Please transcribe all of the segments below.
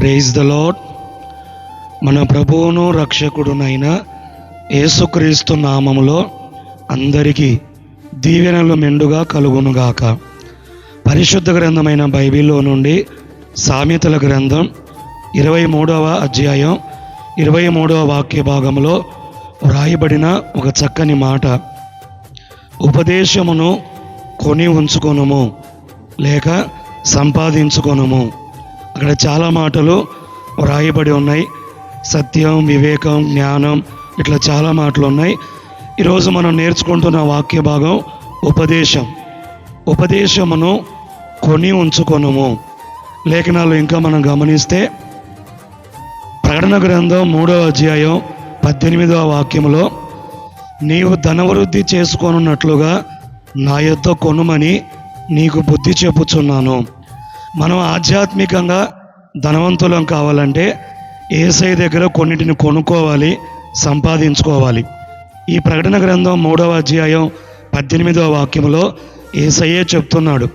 Praise the lord మన ప్రభువును రక్షకుడునైన యేసుక్రీస్తు నామములో అందరికీ దీవెనలు మెండుగా కలుగునుగాక. పరిశుద్ధ గ్రంథమైన బైబిల్లో నుండి సామెతల గ్రంథం ఇరవై మూడవ అధ్యాయం ఇరవై మూడవ వాక్య భాగంలో వ్రాయబడిన ఒక చక్కని మాట. ఉపదేశమును కొని ఉంచుకొనుము లేక సంపాదించుకొనుము. అక్కడ చాలా మాటలు వ్రాయబడి ఉన్నాయి. సత్యం వివేకం జ్ఞానం ఇట్లా చాలా మాటలు ఉన్నాయి. ఈరోజు మనం నేర్చుకుంటున్న వాక్య భాగం ఉపదేశం. ఉపదేశమును కొని ఉంచుకొనుము. లేఖనాలు ఇంకా మనం గమనిస్తే ప్రకటన గ్రంథం మూడవ అధ్యాయం పద్దెనిమిదవ వాక్యంలో నీవు ధనవృద్ధి చేసుకొనున్నట్లుగా నా యొద్ద కొనుమని నీకు బుద్ధి చెప్పుచున్నాను. మనం ఆధ్యాత్మికంగా ధనవంతులం కావాలంటే ఏసై దగ్గర కొన్నిటిని కొనుక్కోవాలి సంపాదించుకోవాలి. ఈ ప్రకటన గ్రంథం మూడవ అధ్యాయం పద్దెనిమిదవ వాక్యంలో ఏసయ్యే చెప్తున్నాడు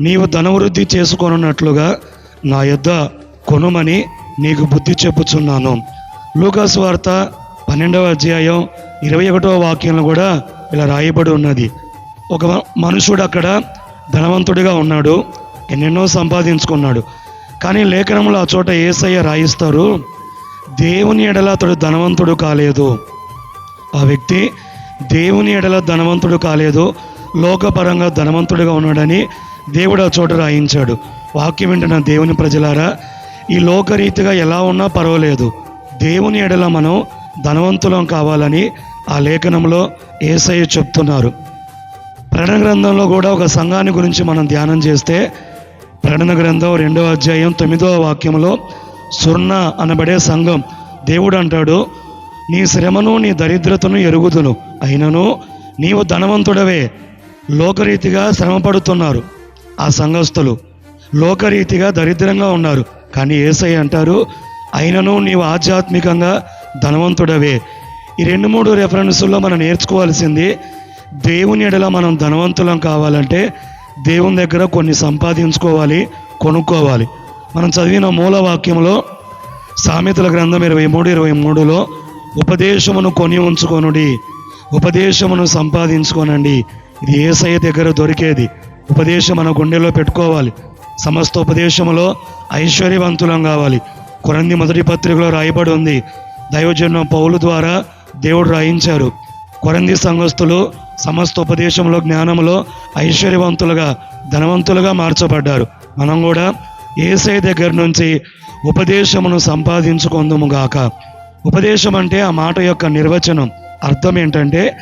నీవు ధనవృద్ధి చేసుకొనున్నట్లుగా నా యొద్ద కొనుమని నీకు బుద్ధి చెప్పుచున్నాను. లూకాస్ వార్త పన్నెండవ అధ్యాయం ఇరవై ఒకటవ వాక్యంలో కూడా ఇలా రాయబడి ఉన్నది. ఒక మనుషుడు అక్కడ ధనవంతుడిగా ఉన్నాడు ఎన్నెన్నో సంపాదించుకున్నాడు. కానీ లేఖనంలో ఆ చోట ఏసయ్య రాయిస్తారు దేవుని ఎడల అతడు ధనవంతుడు కాలేదు. ఆ వ్యక్తి దేవుని ఎడల ధనవంతుడు కాలేదు లోకపరంగా ధనవంతుడుగా ఉన్నాడని దేవుడు ఆ చోట రాయించాడు. వాక్యం వింటున్న దేవుని ప్రజలారా ఈ లోకరీతిగా ఎలా ఉన్నా పర్వాలేదు. దేవుని ఎడల మనం ధనవంతులం కావాలని ఆ లేఖనంలో ఏసయ్య చెప్తున్నారు. ప్రణ గ్రంథంలో కూడా ఒక సంఘాన్ని గురించి మనం ధ్యానం చేస్తే ప్రకటన గ్రంథం రెండవ అధ్యాయం తొమ్మిదవ వాక్యంలో సుర్ణ అనబడే సంఘం దేవుడు అంటాడు నీ శ్రమను నీ దరిద్రతను ఎరుగుదును. అయినను నీవు ధనవంతుడవే. లోకరీతిగా శ్రమపడుతున్నారు ఆ సంఘస్థులు. లోకరీతిగా దరిద్రంగా ఉన్నారు. కానీ ఏసై అంటారు అయినను నీవు ఆధ్యాత్మికంగా ధనవంతుడవే. ఈ రెండు మూడు రెఫరెన్సుల్లో మనం నేర్చుకోవాల్సింది దేవుని ఎడల మనం ధనవంతులం కావాలంటే దేవుని దగ్గర కొన్ని సంపాదించుకోవాలి కొనుక్కోవాలి. మనం చదివిన మూల వాక్యంలో సామెతల గ్రంథం ఇరవై మూడు ఇరవై మూడులో ఉపదేశమును కొని ఉంచుకొనుడి ఉపదేశమును సంపాదించుకోనండి. ఇది ఏసయ్య దగ్గర దొరికేది. ఉపదేశం మన గుండెలో పెట్టుకోవాలి. సమస్త ఉపదేశములో ఐశ్వర్యవంతులం కావాలి. కొరంది మొదటి పత్రికలో రాయబడి ఉంది. దైవజన్మ పౌలు ద్వారా దేవుడు రాయించారు. కొరంది సంఘస్థులు సమస్త ఉపదేశంలో జ్ఞానంలో ఐశ్వర్యవంతులుగా ధనవంతులుగా మార్చబడ్డారు. మనం కూడా ఏసై దగ్గర నుంచి ఉపదేశమును సంపాదించుకుందుము గాక. ఉపదేశం అంటే ఆ మాట యొక్క నిర్వచనం అర్థం ఏంటంటే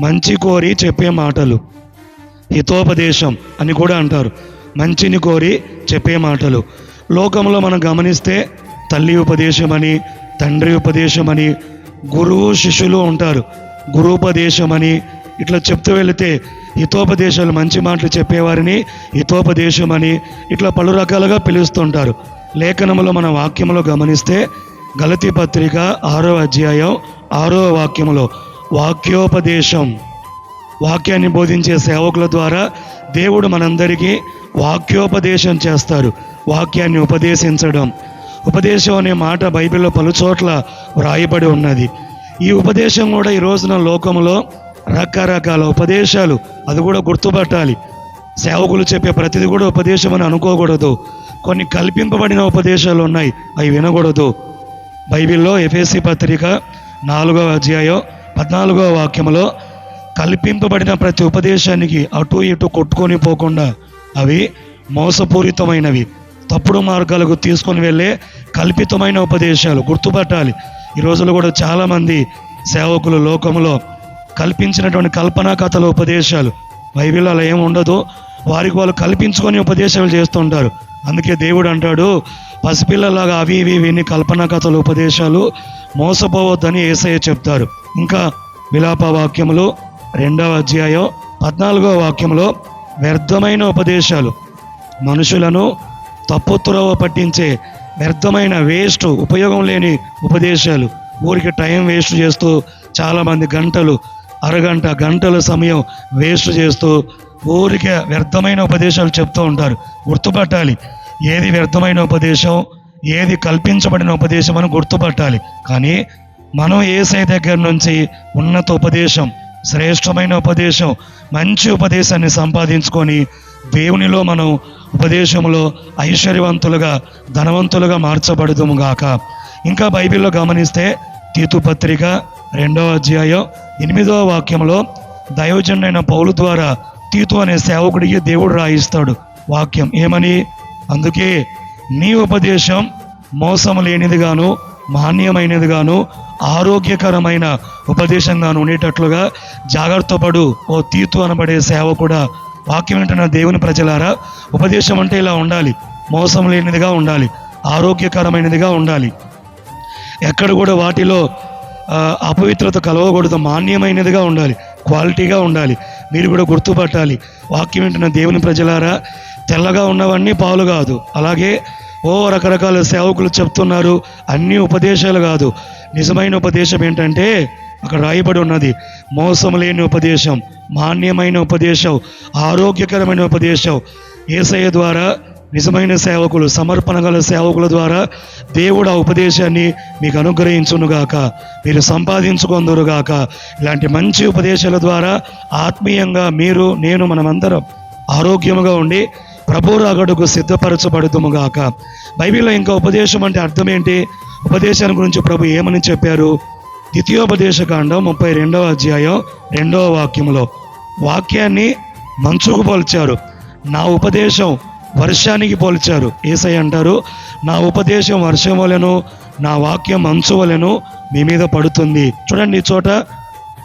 మంచి కోరి చెప్పే మాటలు. హితోపదేశం అని కూడా అంటారు. మంచిని కోరి చెప్పే మాటలు. లోకంలో మనం గమనిస్తే తల్లి ఉపదేశం అని తండ్రి ఉపదేశం అని గురువు శిష్యులు ఉంటారు. గురువుపదేశం అని ఇట్లా చెప్తూ వెళితే హితోపదేశాలు మంచి మాటలు చెప్పేవారిని హితోపదేశం అని ఇట్లా పలు రకాలుగా పిలుస్తుంటారు. లేఖనములో మన వాక్యములో గమనిస్తే గలతి పత్రిక ఆరో అధ్యాయం ఆరో వాక్యములో వాక్యోపదేశం. వాక్యాన్ని బోధించే సేవకుల ద్వారా దేవుడు మనందరికీ వాక్యోపదేశం చేస్తారు. వాక్యాన్ని ఉపదేశించడం. ఉపదేశం అనే మాట బైబిల్లో పలుచోట్ల వ్రాయబడి ఉన్నది. ఈ ఉపదేశం కూడా ఈ రోజున లోకంలో రకరకాల ఉపదేశాలు. అది కూడా గుర్తుపట్టాలి. సేవకులు చెప్పే ప్రతిది కూడా ఉపదేశం అని అనుకోకూడదు. కొన్ని కల్పింపబడిన ఉపదేశాలు ఉన్నాయి. అవి వినకూడదు. బైబిల్లో ఎఫ్ఎస్సి పత్రిక నాలుగవ అధ్యాయం పద్నాలుగవ వాక్యంలో కల్పింపబడిన ప్రతి ఉపదేశానికి అటు ఇటు కొట్టుకొని పోకుండా అవి మోసపూరితమైనవి. తప్పుడు మార్గాలకు తీసుకొని వెళ్ళే కల్పితమైన ఉపదేశాలు గుర్తుపట్టాలి. ఈ రోజుల్లో కూడా చాలామంది సేవకులు లోకంలో కల్పించినటువంటి కల్పనా కథల ఉపదేశాలు. బైబిల్ అలా ఏమి ఉండదు. వారికి వాళ్ళు కల్పించుకొని ఉపదేశాలు చేస్తుంటారు అందుకే దేవుడు అంటాడు పసిపిల్లలాగా అవి ఇవి విని కల్పనా కథల ఉపదేశాలు మోసపోవద్దని ఏసయ్య చెప్తారు. ఇంకా విలాప వాక్యములు రెండవ అధ్యాయం పద్నాలుగవ వాక్యంలో వ్యర్థమైన ఉపదేశాలు. మనుషులను తప్పుత్రోవ పట్టించే వ్యర్థమైన వేస్ట్ ఉపయోగం లేని ఉపదేశాలు. ఊరికి టైం వేస్ట్ చేస్తూ చాలామంది గంటలు అరగంట గంటల సమయం వేస్ట్ చేస్తూ ఊరికే వ్యర్థమైన ఉపదేశాలు చెప్తూ ఉంటారు. గుర్తుపట్టాలి. ఏది వ్యర్థమైన ఉపదేశం ఏది కల్పించబడిన ఉపదేశం అని గుర్తుపట్టాలి. కానీ మనం ఏసై దగ్గర నుంచి ఉన్నత ఉపదేశం శ్రేష్టమైన ఉపదేశం మంచి ఉపదేశాన్ని సంపాదించుకొని దేవునిలో మనం ఉపదేశంలో ఐశ్వర్యవంతులుగా ధనవంతులుగా మార్చబడుదుము గాక. ఇంకా బైబిల్లో గమనిస్తే తీతుపత్రిక రెండవ అధ్యాయం ఎనిమిదవ వాక్యంలో దైవజనుడైన పౌలు ద్వారా తీతు అనే సేవకుడికి దేవుడు రాయిస్తాడు. వాక్యం ఏమని? అందుకే నీ ఉపదేశం మోసము లేనిదిగాను మాన్యమైనదిగాను ఆరోగ్యకరమైన ఉపదేశంగాను ఉండేటట్లుగా జాగ్రత్త పడు ఓ తీతు అనబడే సేవ కూడా వాక్యం వింటున్న దేవుని ప్రజలారా ఉపదేశం అంటే ఇలా ఉండాలి. మోసం లేనిదిగా ఉండాలి. ఆరోగ్యకరమైనదిగా ఉండాలి. ఎక్కడ కూడా వాటిలో అపవిత్రత కలవకూడదు మాన్యమైనదిగా ఉండాలి క్వాలిటీగా ఉండాలి మీరు కూడా గుర్తుపట్టాలి. వాక్యం వింటున్న దేవుని ప్రజలారా తెల్లగా ఉన్నవన్నీ పాలు కాదు. అలాగే ఓ రకరకాల సేవకులు చెప్తున్నారు అన్ని ఉపదేశాలు కాదు. నిజమైన ఉపదేశం ఏంటంటే అక్కడ రాయబడి ఉన్నది మోసం లేని ఉపదేశం మాన్యమైన ఉపదేశం ఆరోగ్యకరమైన ఉపదేశం. ఏసయ్య ద్వారా నిజమైన సేవకులు సమర్పణ గల సేవకుల ద్వారా దేవుడు ఆ ఉపదేశాన్ని మీకు అనుగ్రహించునుగాక. మీరు సంపాదించుకొందురుగాక. ఇలాంటి మంచి ఉపదేశాల ద్వారా ఆత్మీయంగా మీరు నేను మనమందరం ఆరోగ్యముగా ఉండి ప్రభు రాగడుకు సిద్ధపరచబడుతుముగాక బైబిల్లో ఇంకా ఉపదేశం అంటే అర్థం ఏంటి? ఉపదేశాన్ని గురించి ప్రభు ఏమని చెప్పారు? ద్వితీయోపదేశకాండం ముప్పై రెండవ అధ్యాయం రెండవ వాక్యంలో వాక్యాన్ని మంచుకు పోల్చారు. నా ఉపదేశం వర్షానికి పోల్చారు. ఏసై అంటారు నా ఉపదేశం వర్షం వలెను నా వాక్యం మంచు వలెను మీ మీద పడుతుంది. చూడండి చోట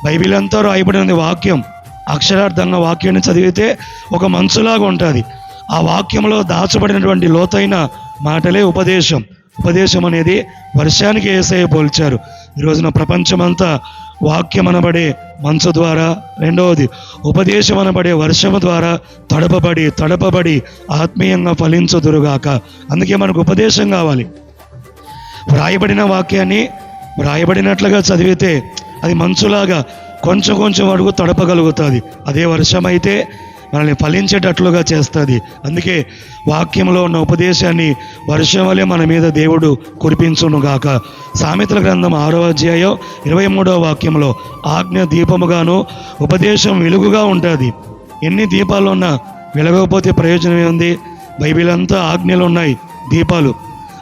బైబిల్ అంతా రాయబడినది వాక్యం. అక్షరార్థంగా వాక్యాన్ని చదివితే ఒక మంచులాగా ఉంటుంది. ఆ వాక్యంలో దాచబడినటువంటి లోతైన మాటలే ఉపదేశం. ఉపదేశం అనేది వర్షానికి ఏసఐ పోల్చారు. ఈ రోజున ప్రపంచమంతా వాక్యం అనబడే మనసు ద్వారా రెండవది ఉపదేశం అనబడే వర్షము ద్వారా తడపబడి తడపబడి ఆత్మీయంగా ఫలించుదురుగాక. అందుకే మనకు ఉపదేశం కావాలి. వ్రాయబడిన వాక్యాన్ని వ్రాయబడినట్లుగా చదివితే అది మంచులాగా కొంచెం కొంచెం అడుగు తడపగలుగుతుంది. అదే వర్షమైతే మనల్ని ఫలించేటట్లుగా చేస్తుంది. అందుకే వాక్యంలో ఉన్న ఉపదేశాన్ని వర్షం వలె మన మీద దేవుడు కురిపించునుగాక సామెతల గ్రంథం ఆరో అధ్యాయం ఇరవై మూడవ వాక్యంలో ఆజ్ఞ దీపముగాను ఉపదేశం వెలుగుగా ఉంటుంది. ఎన్ని దీపాలు ఉన్నా వెలగకపోతే ప్రయోజనం ఏముంది? బైబిల్ అంతా ఆజ్ఞలు ఉన్నాయి దీపాలు.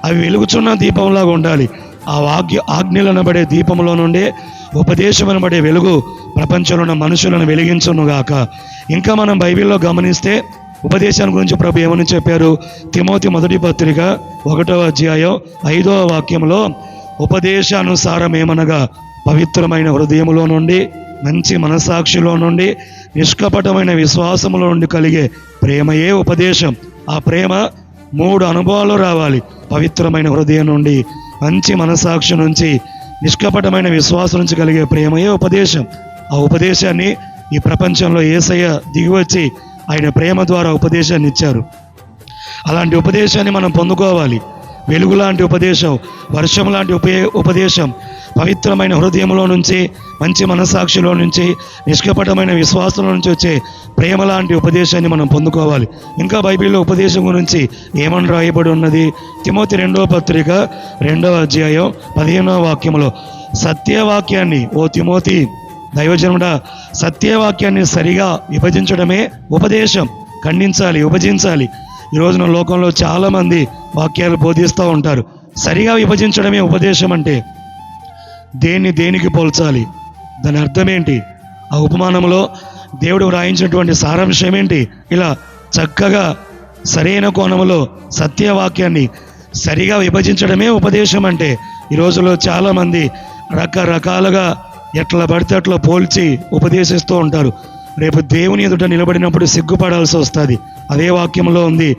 అవి వెలుగుచున్న దీపంలాగా ఉండాలి. ఆ వాక్య ఆజ్ఞలు అనబడే దీపంలో నుండే ఉపదేశం వెలుగు ప్రపంచంలో ఉన్న మనుషులను వెలిగించునుగాక. ఇంకా మనం బైబిల్లో గమనిస్తే ఉపదేశాన్ని గురించి ప్రభు ఏమని చెప్పారు? తిమోతి మొదటి పత్రిక ఒకటవ అధ్యాయం ఐదవ వాక్యంలో ఉపదేశానుసారం ఏమనగా పవిత్రమైన హృదయములో నుండి మంచి మనసాక్షిలో నుండి నిష్కపటమైన విశ్వాసములో నుండి కలిగే ప్రేమయే ఉపదేశం. ఆ ప్రేమ మూడు అనుభవాలు రావాలి. పవిత్రమైన హృదయం నుండి మంచి మనసాక్షి నుంచి నిష్కపటమైన విశ్వాసం నుంచి కలిగే ప్రేమయే ఉపదేశం. ఆ ఉపదేశాన్ని ఈ ప్రపంచంలో ఏసయ్య దిగివచ్చి ఆయన ప్రేమ ద్వారా ఉపదేశాన్ని ఇచ్చారు. అలాంటి ఉపదేశాన్ని మనం పొందుకోవాలి. వెలుగు లాంటి ఉపదేశం వర్షం లాంటి ఉపే ఉపదేశం పవిత్రమైన హృదయంలో నుంచి మంచి మనస్సాక్షిలో నుంచి నిష్కపటమైన విశ్వాసంలో నుంచి వచ్చే ప్రేమ లాంటి ఉపదేశాన్ని మనం పొందుకోవాలి. ఇంకా బైబిల్లో ఉపదేశం గురించి ఏమని రాయబడి ఉన్నది? తిమోతి రెండవ పత్రిక రెండవ అధ్యాయం పదిహేనవ వాక్యంలో సత్యవాక్యాన్ని ఓ తిమోతి దైవజనుడా సత్యవాక్యాన్ని సరిగా విభజించడమే ఉపదేశం. ఖండించాలి విభజించాలి. ఈ రోజున లోకంలో చాలామంది వాక్యాలు బోధిస్తూ ఉంటారు. సరిగా విభజించడమే ఉపదేశం అంటే దేన్ని దేనికి పోల్చాలి? దాని అర్థం ఏంటి? ఆ ఉపమానంలో దేవుడు వ్రాయించినటువంటి సారాంశం ఏంటి? ఇలా చక్కగా సరైన కోణంలో సత్యవాక్యాన్ని సరిగా విభజించడమే ఉపదేశం అంటే ఈ రోజుల్లో చాలామంది రకరకాలుగా ఎట్లా పడితే అట్లా పోల్చి ఉపదేశిస్తూ ఉంటారు. రేపు దేవుని ఎదుట నిలబడినప్పుడు సిగ్గుపడాల్సి వస్తుంది. అదే వాక్యంలో ఉంది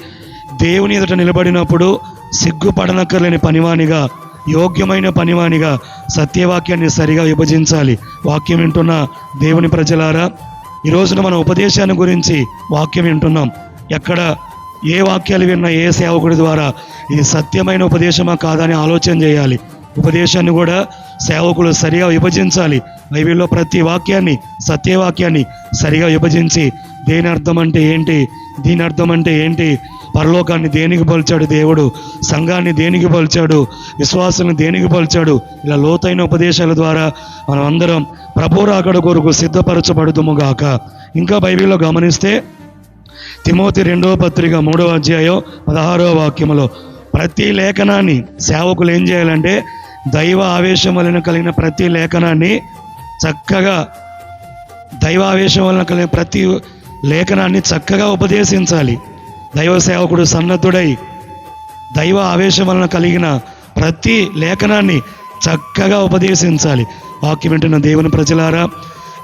దేవుని ఎదుట నిలబడినప్పుడు సిగ్గుపడనక్కర్లేని పనివానిగా యోగ్యమైన పనివానిగా సత్యవాక్యాన్ని సరిగా విభజించాలి. వాక్యం వింటున్న దేవుని ప్రజలారా ఈ రోజున మన ఉపదేశాన్ని గురించి వాక్యం వింటున్నాం. ఎక్కడ ఏ వాక్యాలు విన్న ఏ సేవకుడి ద్వారా ఇది సత్యమైన ఉపదేశమా కాదని ఆలోచన చేయాలి. ఉపదేశాన్ని కూడా సేవకులు సరిగా విభజించాలి. బైబిల్లో ప్రతి వాక్యాన్ని సత్యవాక్యాన్ని సరిగా విభజించి దేని అర్థం అంటే ఏంటి దీని అర్థం అంటే ఏంటి పరలోకాన్ని దేనికి పలిచాడు దేవుడు? సంఘాన్ని దేనికి పోల్చాడు? విశ్వాసాన్ని దేనికి పలిచాడు? ఇలా లోతైన ఉపదేశాల ద్వారా మనం అందరం ప్రభురాకడ కొరకు సిద్ధపరచబడుతుము గాక. ఇంకా బైబిల్లో గమనిస్తే తిమోతి రెండవ పత్రిక మూడవ అధ్యాయం పదహారవ వాక్యములో ప్రతి లేఖనాన్ని సేవకులు ఏం చేయాలంటే దైవ ఆవేశం వలన కలిగిన ప్రతి లేఖనాన్ని చక్కగా దైవ ఆవేశం వలన కలిగిన ప్రతి లేఖనాన్ని చక్కగా ఉపదేశించాలి. దైవ సేవకుడు సన్నద్ధుడై దైవ ఆవేశం వలన కలిగిన ప్రతి లేఖనాన్ని చక్కగా ఉపదేశించాలి. వాక్యం వింటున్న దేవుని ప్రజలారా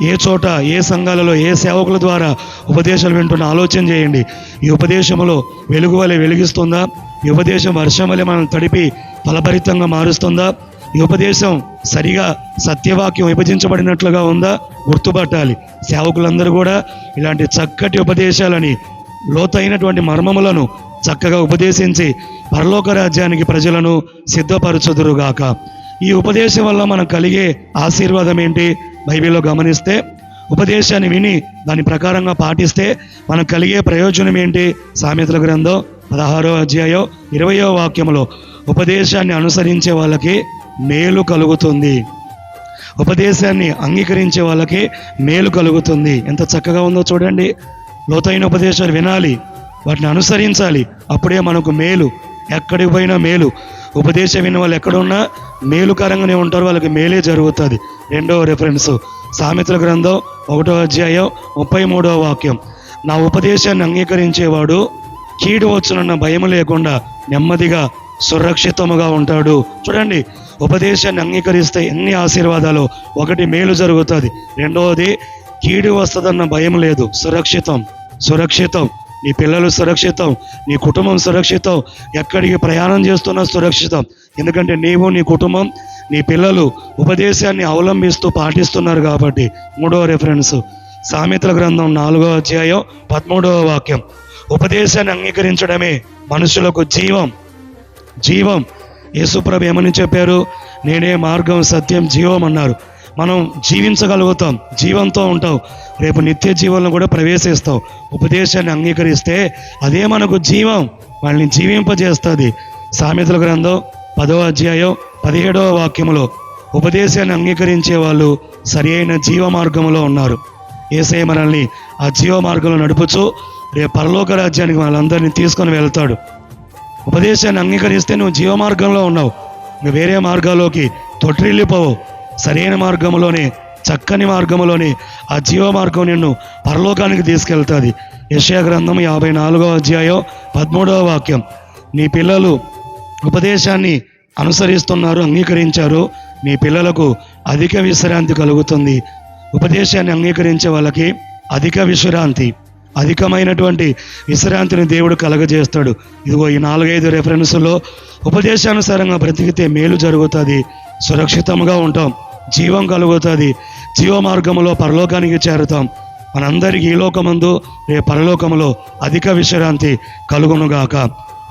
ఏ చోట ఏ సంఘాలలో ఏ సేవకుల ద్వారా ఉపదేశాలు వింటున్న ఆలోచన చేయండి. ఈ ఉపదేశంలో వెలుగు వలె వెలిగిస్తుందా? ఈ ఉపదేశం వర్షం వలె మనం తడిపి ఫలభరితంగా మారుస్తుందా? ఈ ఉపదేశం సరిగా సత్యవాక్యం విభజించబడినట్లుగా ఉందా? గుర్తుపట్టాలి. సేవకులందరూ కూడా ఇలాంటి చక్కటి ఉపదేశాలని లోతైనటువంటి మర్మములను చక్కగా ఉపదేశించి పరలోక రాజ్యానికి ప్రజలను సిద్ధపరచుదురుగాక. ఈ ఉపదేశం వల్ల మనం కలిగే ఆశీర్వాదం ఏంటి? బైబిల్లో గమనిస్తే ఉపదేశాన్ని విని దాని ప్రకారంగా పాటిస్తే మనకు కలిగే ప్రయోజనం ఏంటి? సామెతల గ్రంథం పదహారో అధ్యాయం ఇరవయో వాక్యములో ఉపదేశాన్ని అనుసరించే వాళ్ళకి మేలు కలుగుతుంది. ఉపదేశాన్ని అంగీకరించే వాళ్ళకి మేలు కలుగుతుంది. ఎంత చక్కగా ఉందో చూడండి. లోతైన ఉపదేశాలు వినాలి వాటిని అనుసరించాలి. అప్పుడే మనకు మేలు. ఎక్కడికి పోయినా మేలు. ఉపదేశం విన్న వాళ్ళు ఎక్కడున్నా మేలుకరంగానే ఉంటారు. వాళ్ళకి మేలే జరుగుతుంది. రెండవ రిఫరెన్స్ సామెతల గ్రంథం ఒకటో అధ్యాయం ముప్పై మూడవ వాక్యం. నా ఉపదేశాన్ని అంగీకరించేవాడు కీడు వచ్చునన్న భయం లేకుండా నెమ్మదిగా సురక్షితముగా ఉంటాడు. చూడండి ఉపదేశాన్ని అంగీకరిస్తే ఎన్ని ఆశీర్వాదాలు. ఒకటి మేలు జరుగుతుంది. రెండవది కీడు వస్తుందన్న భయం లేదు. సురక్షితం. సురక్షితం. నీ పిల్లలు సురక్షితం. నీ కుటుంబం సురక్షితం. ఎక్కడికి ప్రయాణం చేస్తున్నా సురక్షితం. ఎందుకంటే నీవు నీ కుటుంబం నీ పిల్లలు ఉపదేశాన్ని అవలంబిస్తూ పాటిస్తున్నారు కాబట్టి. మూడవ రెఫరెన్స్ సామెతల గ్రంథం నాలుగవ అధ్యాయం పదమూడవ వాక్యం. ఉపదేశాన్ని అంగీకరించడమే మనుషులకు జీవం. జీవం. యేసుప్రభు ఏమని చెప్పారు? నేనే మార్గం సత్యం జీవం అన్నారు. మనం జీవించగలుగుతాం జీవంతో ఉంటాం. రేపు నిత్య జీవంలో కూడా ప్రవేశిస్తాం ఉపదేశాన్ని అంగీకరిస్తే అదే మనకు జీవం. వాళ్ళని జీవింపజేస్తుంది. సామెతల గ్రంథం పదవ అధ్యాయం పదిహేడవ వాక్యములో ఉపదేశాన్ని అంగీకరించే వాళ్ళు సరి అయిన జీవ మార్గంలో ఉన్నారు. ఏసై మనల్ని ఆ జీవ మార్గంలో నడుపుచు రేపు పరలోక రాజ్యానికి వాళ్ళందరినీ తీసుకొని వెళ్తాడు. ఉపదేశాన్ని అంగీకరిస్తే నువ్వు జీవ మార్గంలో ఉన్నావు. నువ్వు వేరే మార్గాల్లోకి తొట్టిల్లిపోవు. సరైన మార్గంలోనే చక్కని మార్గంలోనే ఆ జీవ మార్గం నిన్ను పరలోకానికి తీసుకెళ్తుంది. యశయా గ్రంథం యాభై నాలుగో అధ్యాయం పదమూడవ వాక్యం. నీ పిల్లలు ఉపదేశాన్ని అనుసరిస్తున్నారు అంగీకరించారు. నీ పిల్లలకు అధిక విశ్రాంతి కలుగుతుంది. ఉపదేశాన్ని అంగీకరించే వాళ్ళకి అధిక విశ్రాంతి అధికమైనటువంటి విశ్రాంతిని దేవుడు కలగజేస్తాడు. ఇదిగో ఈ నాలుగైదు రెఫరెన్సుల్లో ఉపదేశానుసారంగా బ్రతికితే మేలు జరుగుతుంది. సురక్షితంగా ఉంటాం. జీవం కలుగుతుంది. జీవ మార్గంలో పరలోకానికి చేరుతాం. మనందరికీ ఈ లోకమందు రే పరలోకములో అధిక విశ్రాంతి కలుగునుగాక.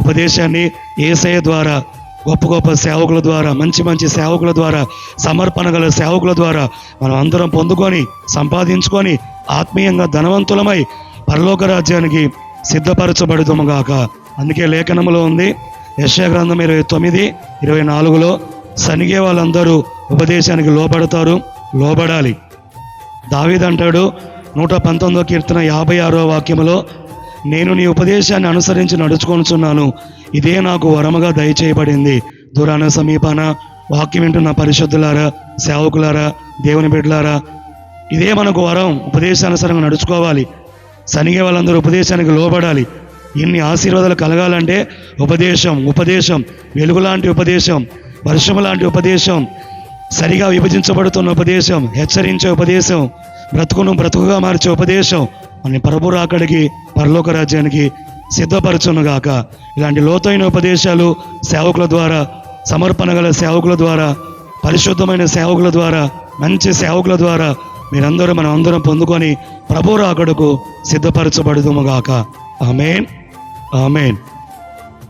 ఉపదేశాన్ని ఏసయ ద్వారా గొప్ప గొప్ప సేవకుల ద్వారా మంచి మంచి సేవకుల ద్వారా సమర్పణ గల సేవకుల ద్వారా మనం అందరం పొందుకొని సంపాదించుకొని ఆత్మీయంగా ధనవంతులమై పరలోక రాజ్యానికి సిద్ధపరచబడుతుముగాక అందుకే లేఖనములో ఉంది యశ్యా గ్రంథం ఇరవై తొమ్మిది ఇరవై నాలుగులో సనిగే వాళ్ళందరూ ఉపదేశానికి లోబడతారు లోబడాలి. దావీదంటాడు నూట పంతొమ్మిదో కీర్తన యాభై ఆరో వాక్యములో నేను నీ ఉపదేశాన్ని అనుసరించి నడుచుకొనుచున్నాను. ఇదే నాకు వరముగా దయచేయబడింది. దూరాన సమీపాన వాక్యం వింటున్న పరిశుద్ధులారా సేవకులారా దేవుని బిడ్డలారా ఇదే మనకు వరం ఉపదేశానుసారంగా నడుచుకోవాలి. సనిగే వాళ్ళందరూ ఉపదేశానికి లోబడాలి. ఇన్ని ఆశీర్వాదాలు కలగాలంటే ఉపదేశం ఉపదేశం వెలుగు లాంటి ఉపదేశం వర్షము లాంటి ఉపదేశం సరిగా విభజించబడుతున్న ఉపదేశం హెచ్చరించే ఉపదేశం బ్రతుకును బ్రతుకుగా మార్చే ఉపదేశం అని ప్రభు రాకడికి పరలోక రాజ్యానికి సిద్ధపరచునుగాక. ఇలాంటి లోతైన ఉపదేశాలు సేవకుల ద్వారా సమర్పణ గల సేవకుల ద్వారా పరిశుద్ధమైన సేవకుల ద్వారా మంచి సేవకుల ద్వారా మీరందరూ మనం అందరం పొందుకొని ప్రభు రాకడకు సిద్ధపరచబడుదుముగాక. ఆమెన్. ఆమెన్.